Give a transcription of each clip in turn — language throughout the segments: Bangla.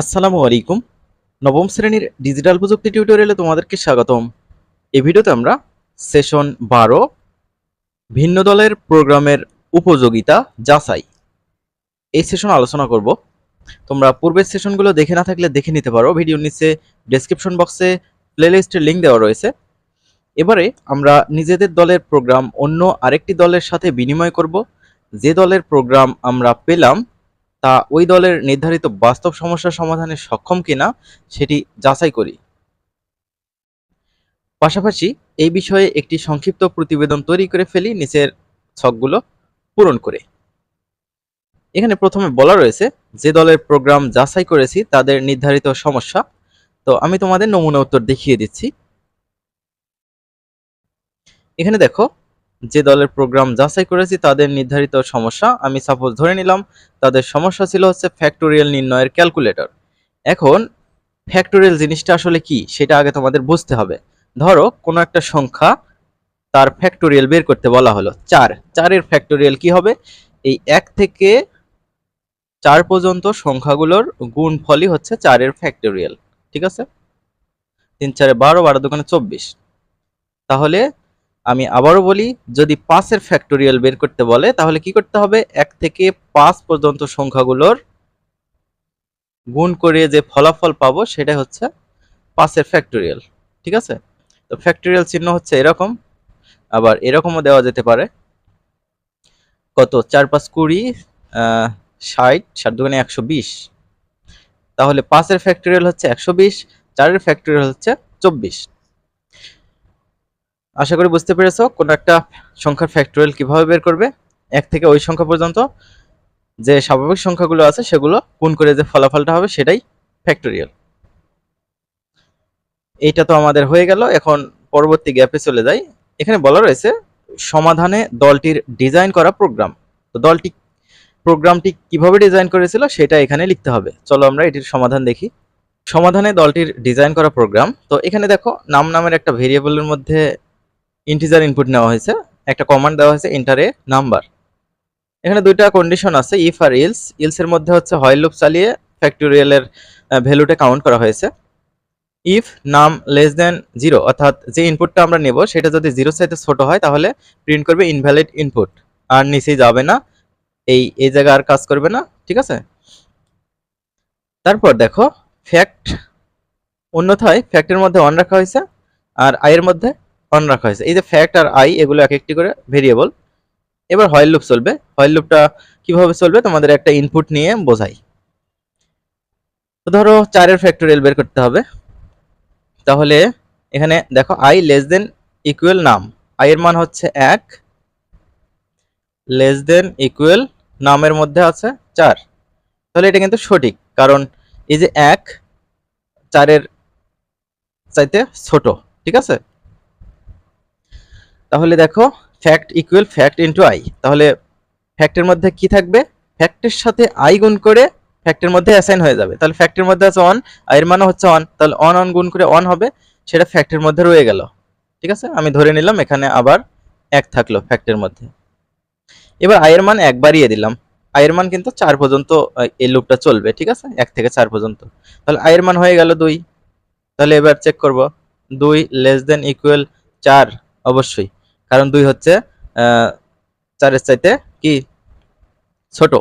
আসসালামু আলাইকুম। নবম শ্রেণির ডিজিটাল প্রযুক্তি টিউটোরিয়ালে তোমাদেরকে স্বাগতম। এই ভিডিওতে আমরা সেশন বারো, ভিন্ন দলের প্রোগ্রামের উপযোগিতা যাচাই। এই সেশন আলোচনা করব। তোমরা পূর্বের সেশনগুলো দেখে না থাকলে দেখে নিতে পারো। ভিডিওর নিচে ডেসক্রিপশন বক্সে প্লেলিস্টের লিঙ্ক দেওয়া রয়েছে। এবারে আমরা নিজেদের দলের প্রোগ্রাম অন্য আরেকটি দলের সাথে বিনিময় করব। যে দলের প্রোগ্রাম আমরা পেলাম তা ওই দলের নির্ধারিত বাস্তব সমস্যা সমাধানে সক্ষম কিনা সেটি যাচাই করি। পাশাপাশি এই বিষয়ে একটি সংক্ষিপ্ত প্রতিবেদন তৈরি করে ফেলি, নিচের ছকগুলো পূরণ করে। এখানে প্রথমে বলা রয়েছে, যে দলের প্রোগ্রাম যাচাই করেছি, তাদের নির্ধারিত সমস্যা। তো আমি তোমাদের নমুনা উত্তর দেখিয়ে দিচ্ছি। এখানে দেখো যে দলের প্রোগ্রাম যাচাই করেছি তাদের নির্ধারিত সমস্যা আমি সাপোজ ধরে নিলাম, তাদের সমস্যা ছিল হচ্ছে ফ্যাক্টোরিয়াল নির্ণয়ের ক্যালকুলেটর এখন ফ্যাক্টোরিয়াল জিনিসটা আসলে কি? সেটা আগে তোমাদের বুঝতে হবে। ধরো, কোনো একটা সংখ্যা তার ফ্যাক্টোরিয়াল বের করতে বলা হলো। চার। চারের ফ্যাক্টোরিয়াল কি হবে? এই এক থেকে চার পর্যন্ত সংখ্যাগুলোর গুণফলই হচ্ছে চারের ফ্যাক্টোরিয়াল ঠিক আছে? তিন, চারে বারো বারো দোকানে চব্বিশ। তাহলে আমি আবারও বলি, যদি পাঁচের ফ্যাক্টোরিয়াল বের করতে বলে, তাহলে কি করতে হবে? এক থেকে পাঁচ পর্যন্ত সংখ্যাগুলোর গুণ করে যে ফলাফল পাবো সেটা হচ্ছে পাঁচের ফ্যাক্টোরিয়াল ঠিক আছে? তো ফ্যাক্টোরিয়াল চিহ্ন হচ্ছে এরকম, আবার এরকমও দেওয়া যেতে পারে। কত? চার পাঁচ কুড়ি ষাট ষাট দোকানে একশো বিশ। তাহলে পাঁচের ফ্যাক্টোরিয়াল হচ্ছে একশো বিশ, চারের ফ্যাক্টোরিয়াল হচ্ছে চব্বিশ। আশা করি বুঝতে পেরেছ কোনো একটা সংখ্যার ফ্যাক্টোরিয়াল কীভাবে বের করবে? এক থেকে ওই সংখ্যা পর্যন্ত যে স্বাভাবিক সংখ্যাগুলো আছে সেগুলো গুণ করে যে ফলাফলটা হবে সেটাই ফ্যাক্টোরিয়াল এইটা তো আমাদের হয়ে গেল, এখন পরবর্তী গ্যাপে চলে যাই। এখানে বলা রয়েছে সমাধানে দলটির ডিজাইন করা প্রোগ্রাম তো দলটি প্রোগ্রামটি কীভাবে ডিজাইন করেছিল সেটা এখানে লিখতে হবে। চলো আমরা এটির সমাধান দেখি। সমাধানে দলটির ডিজাইন করা প্রোগ্রাম তো এখানে দেখো নাম নামের একটা ভেরিয়েবলের মধ্যে ইন্টিজার ইনপুট নেওয়া হয়েছে, একটা কমান্ড দেওয়া হয়েছে ইন্টারে নাম্বার এখানে দুইটা কন্ডিশন আছে ইফ আর ইলস ইলস এর মধ্যে হচ্ছে হয় লুপ চালিয়ে ফ্যাক্টোরিয়ালের ভ্যালুটা কাউন্ট করা হয়েছে। ইফ নাম লেস দেন জিরো অর্থাৎ যে ইনপুটটা আমরা নেব, সেটা যদি জিরো চাইতে ছোট হয়, তাহলে প্রিন্ট করবে ইনভ্যালিড ইনপুট আর নিচেই যাবে না। এই এই জায়গা আর কাজ করবে না, ঠিক আছে? তারপর দেখো ফ্যাক্ট অন্যথায় ফ্যাক্টের মধ্যে অন রাখা হয়েছে, আর আয়ের মধ্যে অন রাখা হয়েছে। এই যে ফ্যাক্ট আর আই এগুলো এক একটি করে ভেরিয়েবল এবার হয়েল লুপ চলবে। হয়েল লুপটা কীভাবে চলবে তোমাদের একটা ইনপুট নিয়ে বোঝাই। ধরো চারের ফ্যাক্টোরিয়াল বের করতে হবে। তাহলে এখানে দেখো I less than equal num I এর মান হচ্ছে এক। লেস দেন ইকুয়াল নামের মধ্যে আছে চার। তাহলে এটা কিন্তু সঠিক। কারণ এই যে এক চারের চাইতে ছোট। ঠিক আছে? তাহলে দেখো fact equal fact into I তাহলে ফ্যাক্টের মধ্যে কি থাকবে? ফ্যাক্টের সাথে আই গুণ করে ফ্যাক্টের মধ্যে অ্যাসাইন হয়ে যাবে। তাহলে ফ্যাক্টের মধ্যে আছে অন আইয়ের মানও হচ্ছে অন তাহলে অন অন গুণ করে অন হবে, সেটা ফ্যাক্টের মধ্যে রয়ে গেল। ঠিক আছে? আমি ধরে নিলাম, এখানে আবার এক থাকল ফ্যাক্টের মধ্যে। এবার আয়ের মান এক বাড়িয়ে দিলাম। আয়ের মান কিন্তু চার পর্যন্ত এই লুপটা চলবে, ঠিক আছে? এক থেকে চার পর্যন্ত। তাহলে আয়ের মান হয়ে গেল দুই। তাহলে এবার চেক করব। দুই লেস দেন ইকুয়াল চার, অবশ্যই। কারণ দুই হচ্ছে চারের চাইতে কি? ছোট।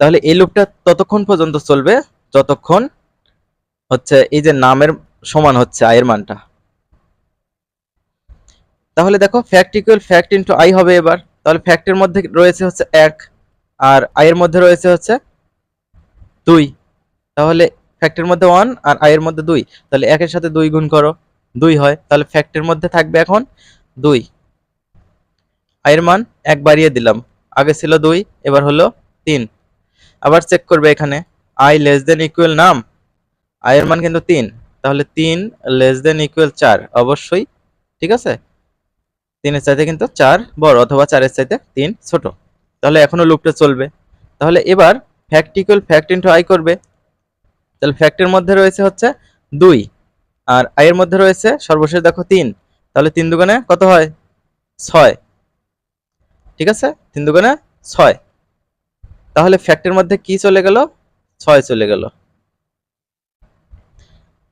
তাহলে এই লুপটা ততক্ষণ পর্যন্ত চলবে, যতক্ষণ হচ্ছে এই যে নামের সমান হচ্ছে, আয়ের মানটা। তাহলে দেখো fact equal fact into I হবে এবার। তাহলে ফ্যাক্টের মধ্যে রয়েছে হচ্ছে এক, আর আয়ের মধ্যে রয়েছে হচ্ছে দুই। তাহলে ফ্যাক্টের মধ্যে ওয়ান আর আয়ের মধ্যে দুই। তাহলে একের সাথে দুই গুণ করো। দুই হয়, তাহলে ফ্যাক্টের মধ্যে থাকবে এখন দুই। আয়ের মান এক বাড়িয়ে দিলাম, আগে ছিল দুই, এবার হলো তিন। আবার চেক করবে এখানে আই লেস দেন ইকুয়াল নাম, আয়ের মান কিন্তু তিন, তাহলে তিন লেস দেন ইকুয়াল চার, অবশ্যই, ঠিক আছে? তিনের চাইতে কিন্তু চার বড়, অথবা চারের চাইতে তিন ছোট। তাহলে এখনও লুপটা চলবে। তাহলে এবার fact equal fact into I করবে। তাহলে ফ্যাক্টের মধ্যে রয়েছে হচ্ছে দুই। আর আয়ের মধ্যে রয়েছে সর্বশেষ দেখো তিন। তাহলে তিন দুগুণে কত হয়? ছয়। ঠিক আছে? তিন দুগুণে ছয়। তাহলে ফ্যাক্টের মধ্যে কি চলে গেল? ছয় চলে গেল।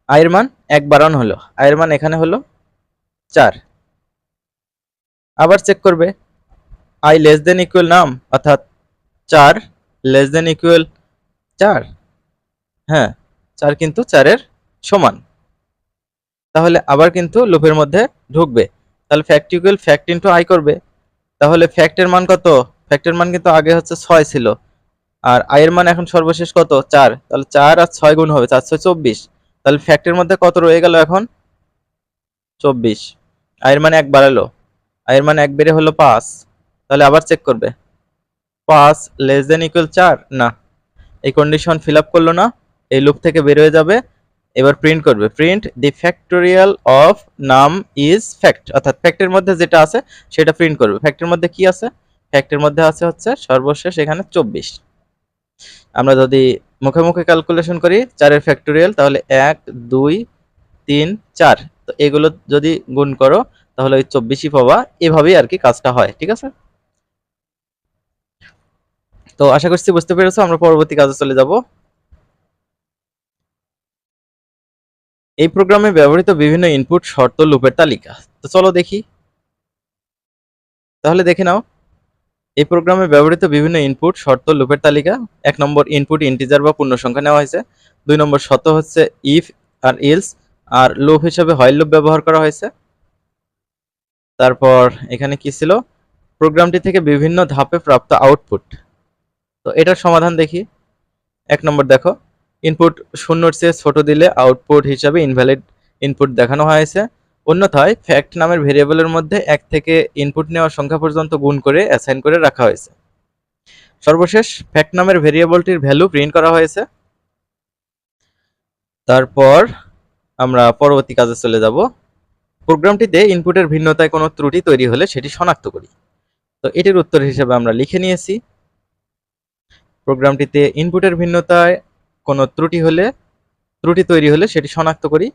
আয়ের মান এক বাড়ানো হলো। আয়ের মান এখানে হলো চার। আবার চেক করবে। আই লেস দেন ইকুয়াল নাম, অর্থাৎ চার লেস দেন ইকুয়াল চার। হ্যাঁ চার কিন্তু চারের সমান। তাহলে আবার কিন্তু লুপের মধ্যে ঢুকবে। তাহলে fact equal fact into I করবে। তাহলে ফ্যাক্টের মান কত? ফ্যাক্টের মান কিন্তু আগে হচ্ছে ছয় ছিল। আর আয়ের মান এখন সর্বশেষ কত? চার। তাহলে চার আর ছয় গুণ হবে চার ছয় চব্বিশ। তাহলে ফ্যাক্টের মধ্যে কত রয়ে গেল এখন? চব্বিশ। আয়ের মান এক বাড়ালো। আয়ের মান এক বেড়ে হলো পাঁচ। তাহলে আবার চেক করবে। পাঁচ লেস দেন ইকুয়াল চার? না। এই কন্ডিশন ফিল আপ করল না। এই লুপ থেকে বের হয়ে যাবে। এবার প্রিন্ট করবে। Print the factorial of num is fact অর্থাৎ ফ্যাক্টের মধ্যে যেটা আছে সেটা প্রিন্ট করবে। ফ্যাক্টের মধ্যে কি আছে? ফ্যাক্টের মধ্যে আছে হচ্ছে সর্বশেষ এখানে চব্বিশ। আমরা যদি মুখে মুখে ক্যালকুলেশন করি, চারের ফ্যাক্টোরিয়াল তাহলে এক, দুই, তিন, চার। তো এগুলো যদি গুণ করো, তাহলে ওই চব্বিশই পাবা। এভাবেই আর কি কাজটা হয়, ঠিক আছে? তো আশা করছি বুঝতে পেরেছ, আমরা পরবর্তী কাজে চলে যাব। এই প্রোগ্রামে ব্যবহৃত বিভিন্ন ইনপুট শর্ত লুপের তালিকা। তো চলো দেখি। তাহলে দেখে নাও। এই প্রোগ্রামে ব্যবহৃত বিভিন্ন ইনপুট শর্ত লুপের তালিকা। এক নম্বর ইনপুট ইন্টিজার বা পূর্ণ সংখ্যা নেওয়া হয়েছে। দুই নম্বর শর্ত হচ্ছে ইফ আর ইলস আর লুপ হিসেবে হয় লুপ ব্যবহার করা হয়েছে। তারপর এখানে কি ছিল? প্রোগ্রামটি থেকে বিভিন্ন ধাপে প্রাপ্ত আউটপুট তো এটার সমাধান দেখি। এক নম্বর দেখো। ইনপুট শূন্যর চেয়ে ছোট দিলে আউটপুট হিসাবে ইনভ্যালিড ইনপুট দেখানো হয়েছে। অন্যথায় ফ্যাক্ট নামের ভেরিয়েবলের মধ্যে এক থেকে ইনপুট নেওয়া সংখ্যা পর্যন্ত গুণ করে অ্যাসাইন করে রাখা হয়েছে। সর্বশেষ ফ্যাক্ট নামের ভেরিয়েবলটির ভ্যালু প্রিন্ট করা হয়েছে। তারপর আমরা পরবর্তী কাজে চলে যাব। প্রোগ্রামটিতে ইনপুটের ভিন্নতায় কোনো ত্রুটি তৈরি হলে সেটি শনাক্ত করি। তো এটির উত্তর হিসেবে আমরা লিখে নিয়েছি। প্রোগ্রামটিতে ইনপুটের ভিন্নতায় কোনো ত্রুটি হলে, ত্রুটি তৈরি হলে সেটি শনাক্ত করি।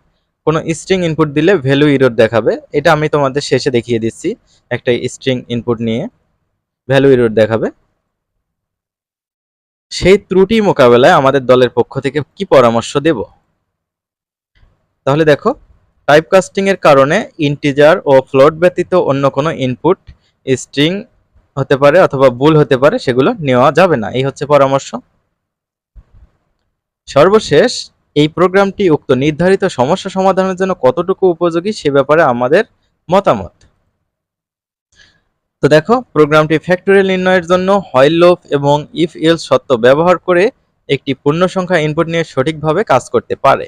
কোনো স্ট্রিং ইনপুট দিলে ভ্যালু ইরোর দেখাবে। এটা আমি তোমাদের শেষে দেখিয়ে দিচ্ছি একটা স্ট্রিং ইনপুট নিয়ে। ভ্যালু ইরোর দেখাবে। সেই ত্রুটি মোকাবেলায় আমাদের দলের পক্ষ থেকে কি পরামর্শ দেব? তাহলে দেখো টাইপ কাস্টিং এর কারণে ইন্টিজার ও ফ্লোট ব্যতীত অন্য কোনো ইনপুট স্ট্রিং হতে পারে অথবা ভুল হতে পারে, সেগুলো নেওয়া যাবে না। এই হচ্ছে পরামর্শ। সর্বশেষ, এই প্রোগ্রামটি উক্ত নির্ধারিত সমস্যা সমাধানের জন্য কতটুকু উপযোগী সে ব্যাপারে আমাদের মতামত। তো দেখো, প্রোগ্রামটি ফ্যাক্টরিয়াল নির্ণয়ের জন্য হয় লোপ এবং ইফ এল সত্য ব্যবহার করে একটি পূর্ণ সংখ্যা ইনপুট নিয়ে সঠিকভাবে কাজ করতে পারে।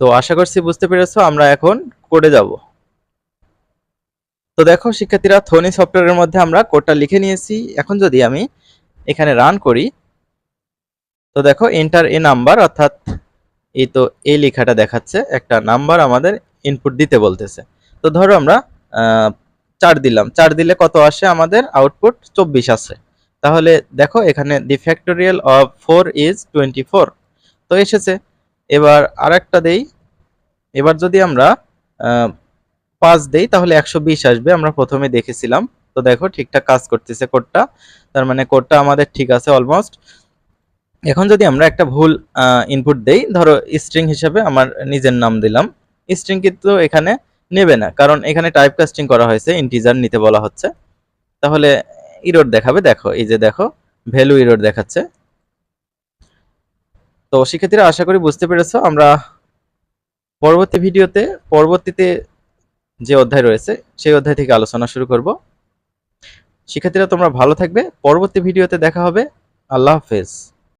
তো আশা করছি বুঝতে পেরেছ, আমরা এখন কোডে যাব। তো দেখো, শিক্ষার্থীরা থনি সফটওয়্যারের মধ্যে আমরা কোডটা লিখে নিয়েছি। এখন যদি আমি এখানে রান করি তো দেখো এন্টার এ নাম্বার অর্থাৎ এই তো এই লেখাটা দেখাচ্ছে, একটা নাম্বার আমাদের ইনপুট দিতে বলতেছে। তো ধরো আমরা চার দিলাম। চার দিলে কত আসে? আমাদের আউটপুট চব্বিশ আসে তাহলে দেখো, এখানে the factorial of four is twenty four তো এসেছে। এবার আর একটা দেই। এবার যদি আমরা পাঁচ দেই, তাহলে একশো বিশ আসবে। আমরা প্রথমে দেখেছিলাম। তো দেখো, ঠিকঠাক কাজ করতেছে কোডটা তার মানে কোডটা আমাদের ঠিক আছে অলমোস্ট এখন যদি আমরা একটা ভুল ইনপুট দেই, ধরো স্ট্রিং হিসেবে আমার নিজের নাম দিলাম স্ট্রিং কিন্তু এখানে নেবে না, কারণ এখানে টাইপ কাস্টিং করা হয়েছে ইন্টিজার নিতে বলা হচ্ছে। তাহলে ইরোড দেখাবে, দেখো, এই যে দেখো ভ্যালু ইরোড দেখাচ্ছে। তো শিক্ষার্থীরা, আশা করি বুঝতে পেরেছ, আমরা পরবর্তী ভিডিওতে, পরবর্তীতে যে অধ্যায় রয়েছে, সেই অধ্যায় থেকে আলোচনা শুরু করব। শিক্ষার্থীরা, তোমরা ভালো থাকবে, পরবর্তী ভিডিওতে দেখা হবে। আল্লাহ হাফেজ।